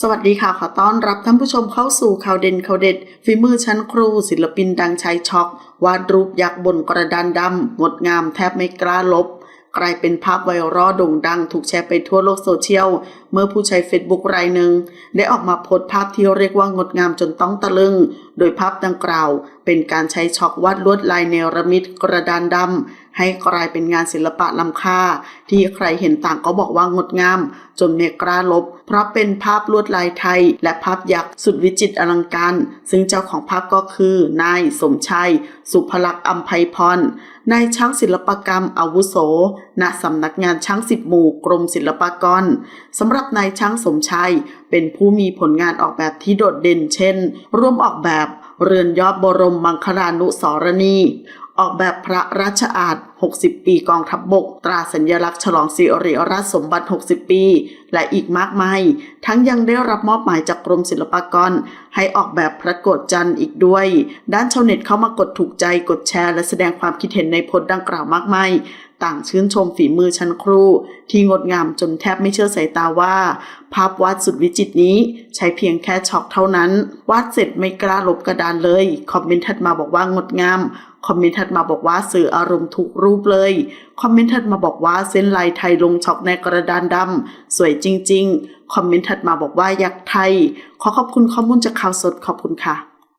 สวัสดีค่ะ ขอต้อนรับท่านผู้ชมเข้าสู่ข่าวเด่นข่าวเด็ดฝีมือชั้นครู ศิลปินดังชัยช็อกวาดรูปยักษ์บนกระดานดำงดงามแทบไม่กล้าลบ กลายเป็นภาพไวรัลโด่งดัง ถูกแชร์ไปทั่วโลกโซเชียล เมื่อผู้ใช้เฟซบุ๊กรายหนึ่ง ได้ออกมาโพสต์ภาพที่เรียกว่างดงามจนต้องตะลึง โดยภาพดังกล่าว เป็นการใช้ช็อกวาดลวดลายเนรมิตกระดานดำให้กลายเป็นงานศิลปะล้ำค่า ที่ใครเห็นต่างก็บอกว่างดงาม จนไม่กล้าลบ เพราะเป็นภาพลวดลายไทย และภาพยักษ์สุดวิจิตรอลังการ ซึ่งเจ้าของภาพก็คือนายสมชัย สุภลักษณ์อัมไพพรนายช่างศิลปกรรมอาวุโส ณสำนักงานช่างสิบหมู่กรมศิลปากรสำหรับนายช่างสมชัย เป็นผู้มีผลงานออกแบบที่โดดเด่นเช่น ร่วมออกแบบเรือนยอดบรมมังคลานุสรณี ออกแบบพระราชอาณ60 ปีกองทัพบบก ตราสัญลักษณ์ฉลองสิริราชสมบัติ 60 ปี และอีกมากมาย ทั้งยังได้รับมอบหมายจากกรมศิลปากร ให้ออกแบบพระโกฏจันทร์อีกด้วย ด้านชาวเน็ตเข้ามากดถูกใจกดแชร์ และแสดงความคิดเห็นในโพสต์ดังกล่าวมากมายต่างชื่นชมฝีมือชั้นครู ที่งดงามจนแทบไม่เชื่อสายตาว่า ภาพวาดสุดวิจิตรนี้ ใช้เพียงแค่ช็อกเท่านั้น วาดเสร็จไม่กล้าลบกระดานเลย คอมเมนต์ถัดมาบอกว่างดงาม คอมเมนต์ถัดมาบอกว่าสื่ออารมณ์ทุกรููปเลย คอมเมนต์ถัดมาบอกว่าเส้นลายไทยลงช็อกในกระดานดำสวยจริง ๆ คอมเมนต์ถัดมาบอกว่าอยากไทย ขอขอบคุณข้อมูลจากข่าวสดขอบคุณค่ะ